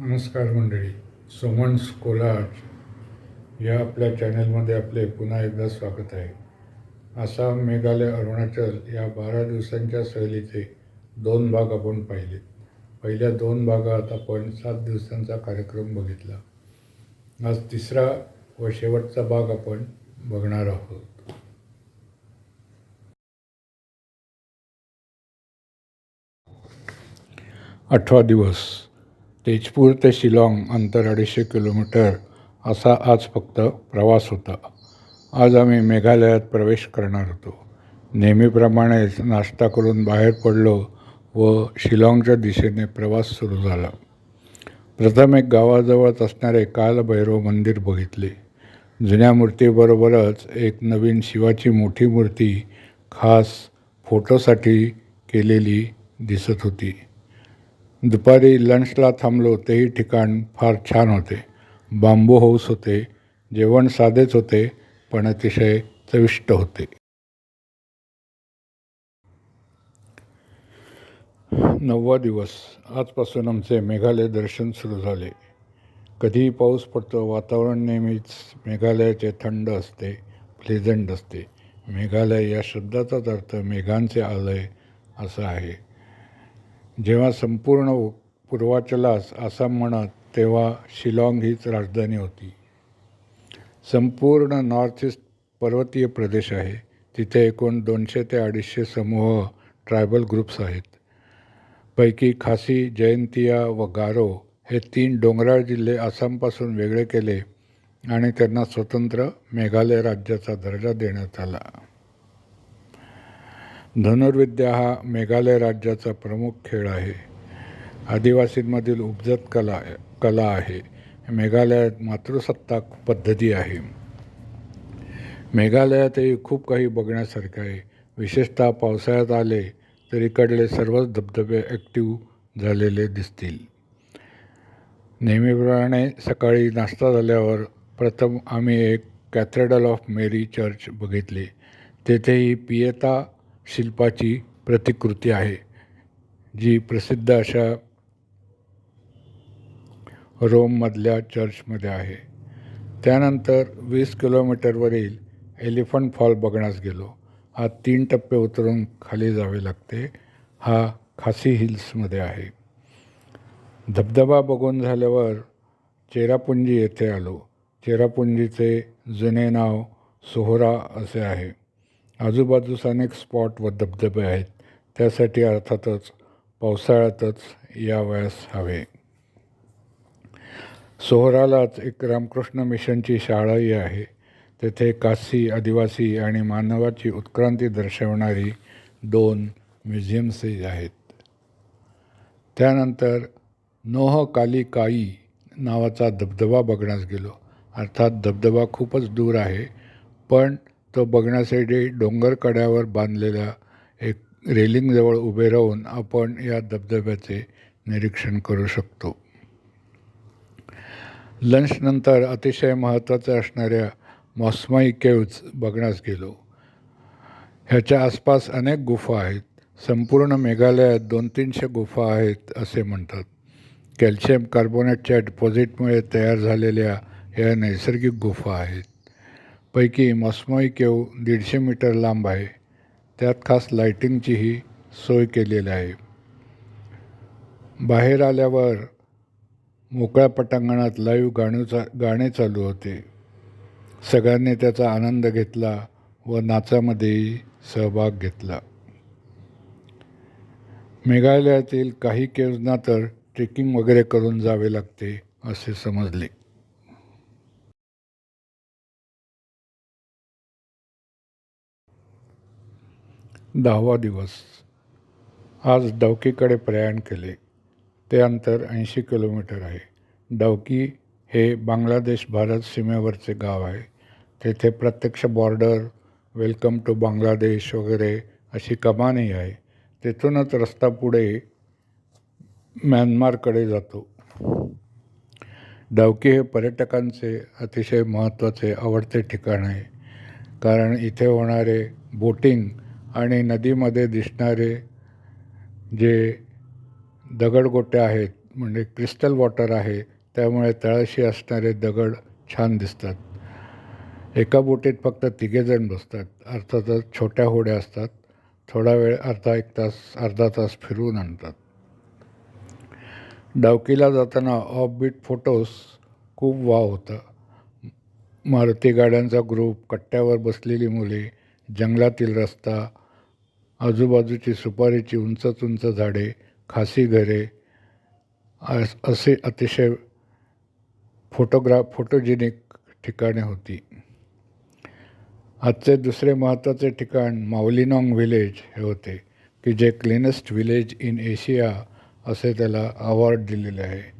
नमस्कार मंडळी सोमन्स कोलाज या आपल्या चॅनलमध्ये आपले पुन्हा एकदा स्वागत आहे. आसाम मेघालय अरुणाचल या बारा दिवसांच्या सहलीचे दोन भाग आपण पाहिले. पहिल्या दोन भागात आपण सात दिवसांचा कार्यक्रम बघितला. आज तिसरा व शेवटचा भाग आपण बघणार आहोत. आठवा दिवस तेजपूर ते शिलाँग अंतर अडीचशे किलोमीटर असा आज फक्त प्रवास होता. आज आम्ही मेघालयात प्रवेश करणार होतो. नेहमीप्रमाणेच नाश्ता करून बाहेर पडलो व शिलाँगच्या दिशेने प्रवास सुरू झाला. प्रथम एक गावाजवळच असणारे कालभैरव मंदिर बघितले. जुन्या मूर्तीबरोबरच एक नवीन शिवाची मोठी मूर्ती खास फोटोसाठी केलेली दिसत होती. दुपारी लंचला थांबलो तेही ठिकाण फार छान होते. बांबू हाऊस होते जेवण साधेच होते पण अतिशय चविष्ट होते. नववा दिवस. आजपासून आमचे मेघालय दर्शन सुरू झाले. कधीही पाऊस पडतो वातावरण नेहमीच मेघालयाचे थंड असते प्लेझंट असते. मेघालय या शब्दाचाच अर्थ मेघांचे आलय असा आहे. जेव्हा संपूर्ण पूर्वाचलास आसाम म्हणत तेव्हा शिलाँग हीच राजधानी होती. संपूर्ण नॉर्थ ईस्ट पर्वतीय प्रदेश आहे. तिथे एकूण दोनशे ते अडीचशे समूह ट्रायबल ग्रुप्स आहेत. पैकी खासी जयंतिया व गारो हे तीन डोंगराळ जिल्हे आसामपासून वेगळे केले आणि त्यांना स्वतंत्र मेघालय राज्याचा दर्जा देण्यात आला. धनुर्विद्या हा मेघालय राज्याचा प्रमुख खेळ आहे. आदिवासींमधील उपजत कला कला आहे. मेघालयात मातृसत्ताक पद्धती आहे. मेघालयातही खूप काही बघण्यासारखं आहे. विशेषतः पावसाळ्यात आले तर इकडले सर्वच धबधबे ॲक्टिव्ह झालेले दिसतील. नेहमीप्रमाणे सकाळी नाश्ता झाल्यावर प्रथम आम्ही एक कॅथेड्रल ऑफ मेरी चर्च बघितले. तेथेही पियता शिल्पाची प्रतिकृती आहे जी प्रसिद्ध अशा रोममधल्या चर्चमध्ये आहे. त्यानंतर वीस किलोमीटरवरील एलिफंट फॉल बघण्यास गेलो. हा तीन टप्पे उतरून खाली जावे लागते. हा खासी हिल्समध्ये आहे. धबधबा बघून झाल्यावर चेरापुंजी येथे आलो. चेरापुंजीचे जुने नाव सोहरा असे आहे. आजूबाजूस अनेक स्पॉट व धबधबे आहेत. त्यासाठी अर्थातच पावसाळ्यातच यावयास हवे. सोहरालाच एक रामकृष्ण मिशनची शाळाही आहे. तेथे काशी आदिवासी आणि मानवाची उत्क्रांती दर्शवणारी दोन म्युझियम्सही आहेत. त्यानंतर नोह काली काई नावाचा धबधबा बघण्यास गेलो. अर्थात धबधबा खूपच दूर आहे पण तो बघण्यासाठी डोंगर कड्यावर बांधलेल्या एक रेलिंगजवळ उभे राहून आपण या धबधब्याचे निरीक्षण करू शकतो. लंचनंतर अतिशय महत्त्वाच्या असणाऱ्या मॉस्माई केव्ज बघण्यास गेलो. ह्याच्या आसपास अनेक गुफा आहेत. संपूर्ण मेघालयात दोन तीनशे गुफा आहेत असे म्हणतात. कॅल्शियम कार्बोनेटच्या डिपॉझिटमुळे तयार झालेल्या ह्या नैसर्गिक गुफा आहेत. पैकी मॉस्मोई केव दीडशे मीटर लांब आहे. त्यात खास लाईटिंगचीही सोय केलेली आहे. बाहेर आल्यावर मोकळ्या पटांगणात लाईव्ह गाणूचा गाणे चालू होते. सगळ्यांनी त्याचा आनंद घेतला व नाचामध्येही सहभाग घेतला. मेघालयातील काही केव्जना तर ट्रेकिंग वगैरे करून जावे लागते असे समजले. दहावा दिवस. आज डवकीकडे प्रयाण केले. ते अंतर ऐंशी किलोमीटर आहे. डवकी हे बांगलादेश भारत सीमेवरचे गाव आहे. तेथे प्रत्यक्ष बॉर्डर वेलकम टू बांगलादेश वगैरे अशी कमानही आहे. तेथूनच रस्ता पुढे म्यानमारकडे जातो. डावकी हे पर्यटकांचे अतिशय महत्त्वाचे आवडते ठिकाण आहे. कारण इथे होणारे बोटिंग आणि नदीमध्ये दिसणारे जे दगडगोटे आहेत म्हणजे क्रिस्टल वॉटर आहे त्यामुळे तळाशी असणारे दगड छान दिसतात. एका बोटीत फक्त तिघेजण बसतात अर्थातच छोट्या होड्या असतात. थोडा वेळ अर्धा एक तास अर्धा तास फिरवून आणतात. डावकीला जाताना ऑफबीट फोटोस खूप वाव होता. मारुती गाड्यांचा ग्रुप कट्ट्यावर बसलेली मुले जंगलातील रस्ता आजूबाजूची सुपारीची उंचच उंच झाडे खासी घरे अस- असे अतिशय फोटोग्राफ फोटोजेनिक ठिकाणे होती. आजचे दुसरे महत्त्वाचे ठिकाण माऊलिनॉंग व्हिलेज हे होते की जे क्लिनेस्ट व्हिलेज इन एशिया असे त्याला अवॉर्ड दिलेले आहे.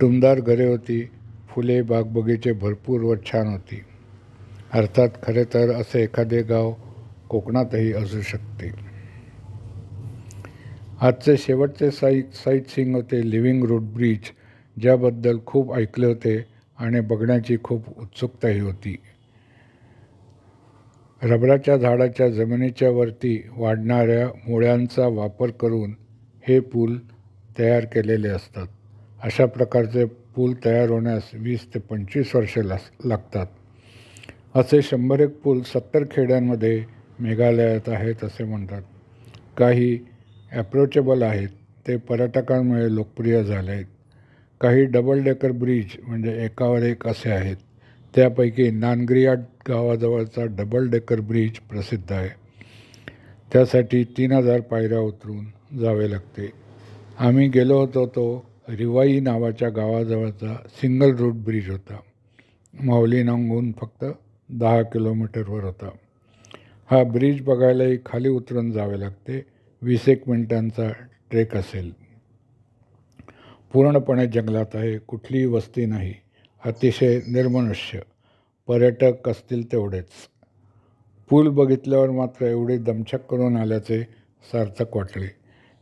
टुमदार घरे होती फुले बागबगीचे भरपूर व छान होती. अर्थात खरे तर असे एखादे गाव कोकणातही असू शकते. आजचे शेवटचे साईट साईट सिंग होते लिव्हिंग रूट ब्रिज ज्याबद्दल खूप ऐकले होते आणि बघण्याची खूप उत्सुकताही होती. रबराच्या झाडाच्या जमिनीच्या वरती वाढणाऱ्या मुळ्यांचा वापर करून हे पूल तयार केलेले असतात. अशा प्रकारचे पूल तयार होण्यास वीस ते पंचवीस वर्षे लास लागतात. असे शंभर एक पूल सत्तर खेड्यांमध्ये मेघालयात आहेत असे म्हणतात. काही ॲप्रोचेबल आहेत ते पर्यटकांमुळे लोकप्रिय झाले आहेत काही डबल डेकर ब्रिज म्हणजे एकावर एक असे आहेत. त्यापैकी नानग्रिया गावाजवळचा डबल डेकर ब्रिज प्रसिद्ध आहे. त्यासाठी तीन हजार पायऱ्या उतरून जावे लागते. आम्ही गेलो होतो तो रिवाई नावाच्या गावाजवळचा सिंगल रूट ब्रिज होता. माऊलीनांगून फक्त दहा किलोमीटरवर होता. हा ब्रिज बघायलाही खाली उतरून जावे लागते. वीस एक मिनिटांचा ट्रेक असेल. पूर्णपणे जंगलात आहे. कुठलीही वस्ती नाही. अतिशय निर्मनुष्य. पर्यटक असतील तेवढेच. पूल बघितल्यावर मात्र एवढी दमछक करून आल्याचे सार्थक वाटले.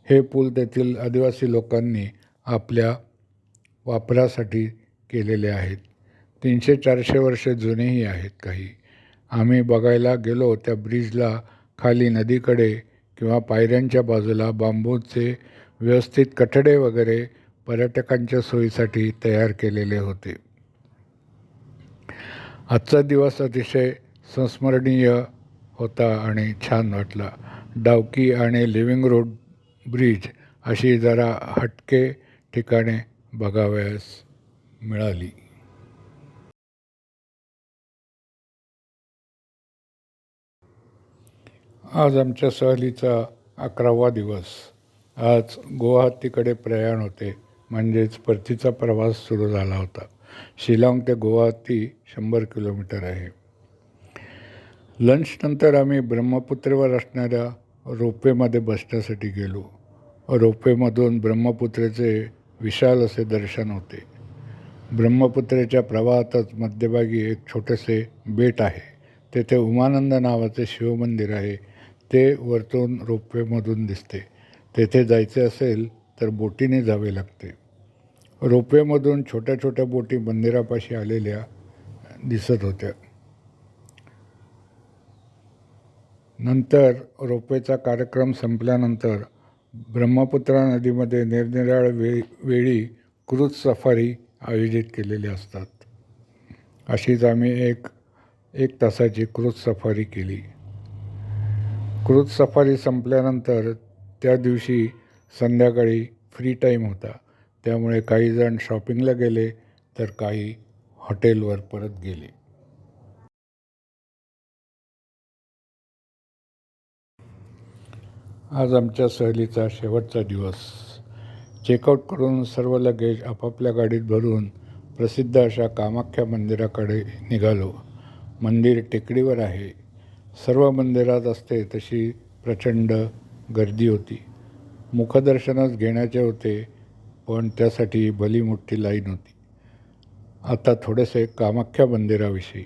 हे पूल तेथील आदिवासी लोकांनी आपल्या वापरासाठी केलेले आहेत. तीनशे चारशे वर्षे जुनेही आहेत काही. आम्ही बघायला गेलो त्या ब्रिजला खाली नदीकडे किंवा पायऱ्यांच्या बाजूला बांबूचे व्यवस्थित कठडे वगैरे पर्यटकांच्या सोयीसाठी तयार केलेले होते. आजचा दिवस अतिशय संस्मरणीय होता आणि छान वाटला. डावकी आणि लिव्हिंग रोड ब्रिज अशी जरा हटके ठिकाणे बघावयास मिळाली. आज आमच्या सहलीचा अकरावा दिवस. आज गुवाहाटीकडे प्रयाण होते. म्हणजेच परतीचा प्रवास सुरू झाला होता. शिलाँग ते गुवाहाटी शंभर किलोमीटर आहे. लंचनंतर आम्ही ब्रह्मपुत्रेवर असणाऱ्या रोपवेमध्ये बसण्यासाठी गेलो. रोपवेमधून ब्रह्मपुत्रेचे विशाल असे दर्शन होते. ब्रह्मपुत्रेच्या प्रवाहातच मध्यभागी एक छोटेसे बेट आहे. तेथे उमानंद नावाचे शिवमंदिर आहे. ते वरतून रोपवेमधून दिसते. तेथे जायचे असेल तर बोटीने जावे लागते. रोपवेमधून छोट्या छोट्या बोटी मंदिरापाशी आलेल्या दिसत होत्या. नंतर रोपवेचा कार्यक्रम संपल्यानंतर ब्रह्मपुत्रा नदीमध्ये निरनिराळ वे वेळी क्रूज सफारी आयोजित केलेली असतात. अशीच आम्ही एक एक तासाची क्रूज सफारी केली. क्रूज सफारी संपल्यानंतर त्या दिवशी संध्याकाळी फ्री टाईम होता. त्यामुळे काही जण शॉपिंगला गेले तर काही हॉटेलवर परत गेले. आज आमच्या सहलीचा शेवटचा दिवस. चेकआउट करून सर्व लगेज आपापल्या गाडीत भरून प्रसिद्ध अशा कामाख्या मंदिराकडे निघालो. मंदिर टेकडीवर आहे. सर्व मंदिरात असते तशी प्रचंड गर्दी होती. मुखदर्शनच घेण्याचे होते पण त्यासाठी भली मोठी लाईन होती. आता थोडेसे कामाख्या मंदिराविषयी.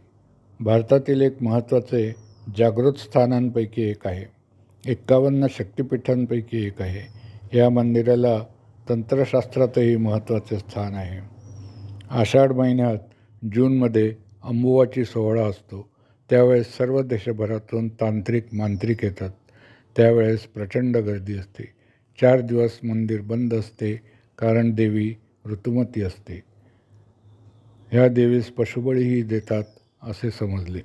भारतातील एक महत्त्वाचे जागृत स्थानांपैकी एक आहे. एक्कावन्न शक्तिपीठांपैकी एक आहे. या मंदिराला तंत्रशास्त्रातही महत्त्वाचे स्थान आहे. आषाढ महिन्यात जूनमध्ये अंबुवाची सोहळा असतो. त्यावेळेस सर्व देशभरातून तांत्रिक मांत्रिक येतात. त्यावेळेस प्रचंड गर्दी असते. चार दिवस मंदिर बंद असते कारण देवी ऋतुमती असते. ह्या देवीस पशुबळीही देतात असे समजले.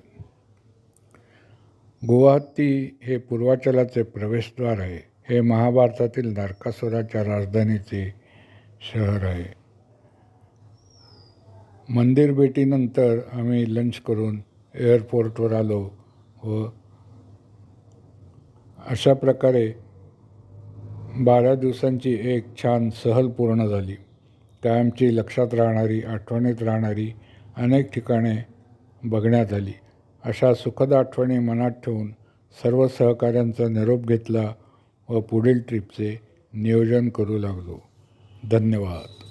गुवाहाटी हे पूर्वाचलाचे प्रवेशद्वार आहे. हे महाभारतातील नारकासुराच्या राजधानीचे शहर आहे. मंदिर भेटीनंतर आम्ही लंच करून एअरपोर्टवर आलो व अशा प्रकारे बारा दिवसांची एक छान सहल पूर्ण झाली. कायमची लक्षात राहणारी आठवणीत राहणारी अनेक ठिकाणे बघण्यात आली. अशा सुखद आठवणी मनात ठेवून सर्व सहकाऱ्यांचा निरोप घेतला व पुढील ट्रिपचे नियोजन करू लागलो. धन्यवाद.